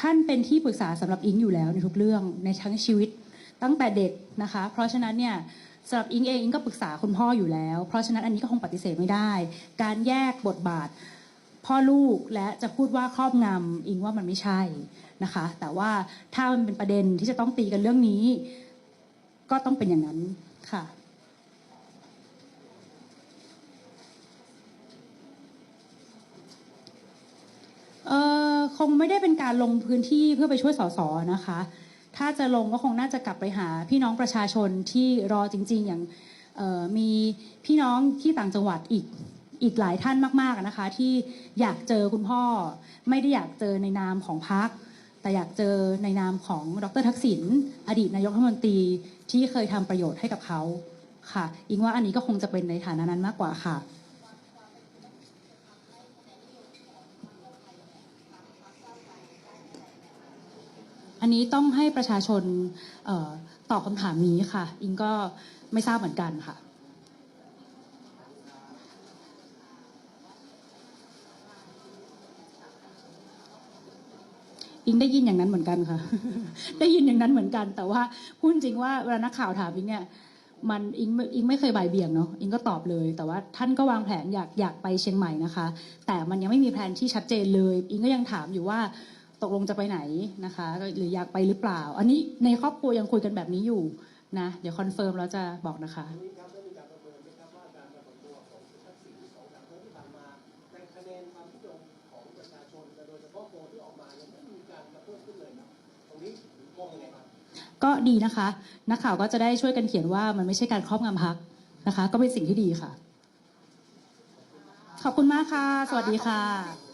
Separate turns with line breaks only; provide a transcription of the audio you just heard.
ท่านเป็นที่ปรึกษาสำหรับอิงอยู่แล้วในทุกเรื่องในทั้งชีวิตตั้งแต่เด็กนะคะ เพราะฉะนั้นเนี่ยสำหรับอิงเองอิงก็ปรึกษาคุณพ่ออยู่แล้ว เพราะฉะนั้นอันนี้ก็คงปฏิเสธไม่ได้ การแยกบทบาท พ่อลูกและจะพูดว่าครอบงำอิงว่ามันไม่ใช่นะคะ แต่ว่าถ้ามันเป็นประเด็นที่จะต้องตีกันเรื่องนี้ ก็ต้องเป็นอย่างนั้นค่ะ เอ่อ คงไม่ได้เป็นการลงพื้นที่เพื่อไปช่วยสสนะคะ ถ้าจะลงก็คงน่าจะกลับไปหาพี่น้องประชาชนที่รอจริง ๆ อย่างมีพี่น้องที่ต่างจังหวัดอีกอีกหลายท่านมากๆนะคะ ที่อยากเจอคุณพ่อ ไม่ได้อยากเจอในนามของพรรคแต่อยากเจอในนามของดรทักษิณอดีตนายกรัฐมนตรีที่เคยทำประโยชน์ให้กับเขาค่ะ อิงว่าอันนี้ก็คงจะเป็นในฐานะนั้นมากกว่าค่ะ อันนี้ต้องให้ประชาชนออตอบคำถามนี้ค่ะ อิงก็ไม่ทราบเหมือนกันค่ะ อิงได้ยินอย่างนั้นเหมือนกันค่ะ ได้ยินอย่างนั้นเหมือนกัน แต่ว่าพูดจริงว่าเวลานักข่าวถามอิงเนี่ยมันอิงอิงไม่เคยบ่ายเบี่ยงเนาะอิงก็ตอบเลย แต่ว่าท่านก็วางแผนอยากอยากไปเชียงใหม่นะคะ แต่มันยังไม่มีแผนที่ชัดเจนเลย อิงก็ยังถามอยู่ว่า ตกลงจะไปไหนนะคะ หรืออยากไปหรือเปล่า อันนี้ในครอบครัวยังคุยกันแบบนี้อยู่นะ เดี๋ยวคอนเฟิร์มแล้วจะบอกนะคะก็ดีนะคะ นักข่าวก็จะได้ช่วยกันเขียนว่ามันไม่ใช่การครอบงำพักนะคะ ก็เป็นสิ่งที่ดีค่ะ ขอบคุณมากค่ะ สวัสดีค่ะ